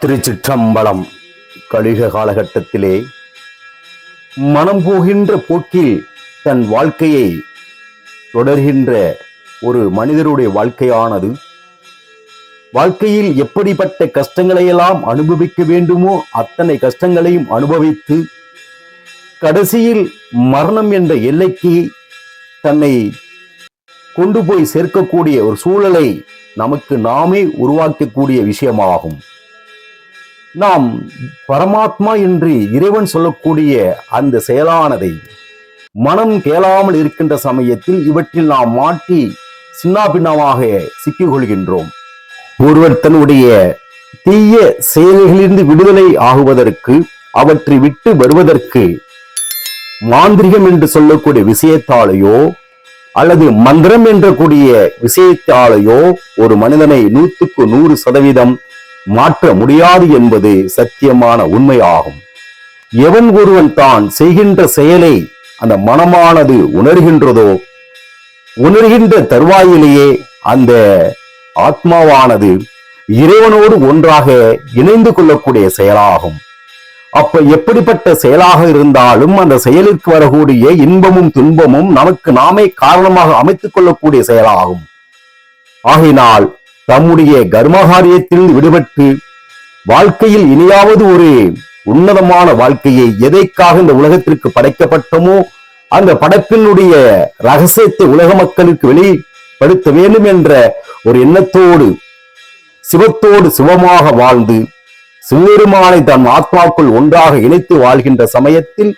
திருச்சிற்றம்பலம் கலிக காலகட்டத்திலே மனம் போகின்ற போக்கில் தன் வாழ்க்கையை தொடர்கின்ற ஒரு மனிதருடைய வாழ்க்கையானது. வாழ்க்கையில் எப்படிப்பட்ட கஷ்டங்களையெல்லாம் அனுபவிக்க வேண்டுமோ அத்தனை கஷ்டங்களையும் அனுபவித்து கடைசியில் மரணம் என்ற எல்லைக்கு தன்னை கொண்டு போய் சேர்க்கக்கூடிய ஒரு சூழலை நமக்கு நாமே உருவாக்கக்கூடிய விஷயமாகும். நாம் பரமாத்மா என்று இறைவன் சொல்லக்கூடிய அந்த செயலானதை மனம் கேளாமல் இருக்கின்ற சமயத்தில் இவற்றில் நாம் மாட்டி சின்னாபின்னமாக சிக்கிக் கொள்கின்றோம் ஒருவர் தன்னுடைய தீய செயல்களிலிருந்து விடுதலை ஆகுவதற்கு அவற்றை விட்டு வருவதற்கு மாந்திரிகம் என்று சொல்லக்கூடிய விஷயத்தாலேயோ அல்லது மந்திரம் என்ற கூடிய விஷயத்தாலேயோ ஒரு மனிதனை நூற்றுக்கு நூறு சதவீதம் மாற்ற முடியாது என்பது சத்தியமான உண்மையாகும். எவன் ஒருவன் தான் செய்கின்ற செயலை அந்த மனமானது உணர்கின்றதோ உணர்கின்ற தருவாயிலேயே அந்த ஆத்மாவானது இறைவனோடு ஒன்றாக இணைந்து கொள்ளக்கூடிய செயலாகும். அப்ப எப்படிப்பட்ட செயலாக இருந்தாலும் அந்த செயலிற்கு வரக்கூடிய இன்பமும் துன்பமும் நமக்கு நாமே காரணமாக அமைத்துக் கொள்ளக்கூடிய செயலாகும். ஆகினால் தம்முடைய கர்மகாரியத்தில் விடுபட்டு வாழ்க்கையில் இனியாவது ஒரு உன்னதமான வாழ்க்கையை எதைக்காக இந்த உலகத்திற்கு படைக்கப்பட்டமோ அந்த படைப்பினுடைய ரகசியத்தை உலக மக்களுக்கு வெளிப்படுத்த வேண்டும் என்ற ஒரு எண்ணத்தோடு சிவத்தோடு சிவமாக வாழ்ந்து சிவபெருமானை தன் ஆத்மாக்குள் ஒன்றாக இணைத்து வாழ்கின்ற சமயத்தில்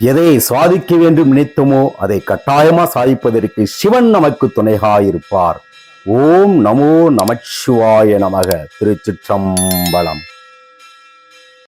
எதை சாதிக்க வேண்டும் நினைத்தோமோ அதை கட்டாயமா சாதிப்பதற்கு சிவன் நமக்கு துணைகாயிருப்பார் ஓம் நமோ நமச்சிவாய நமக. திருச்சிற்றம்பலம்.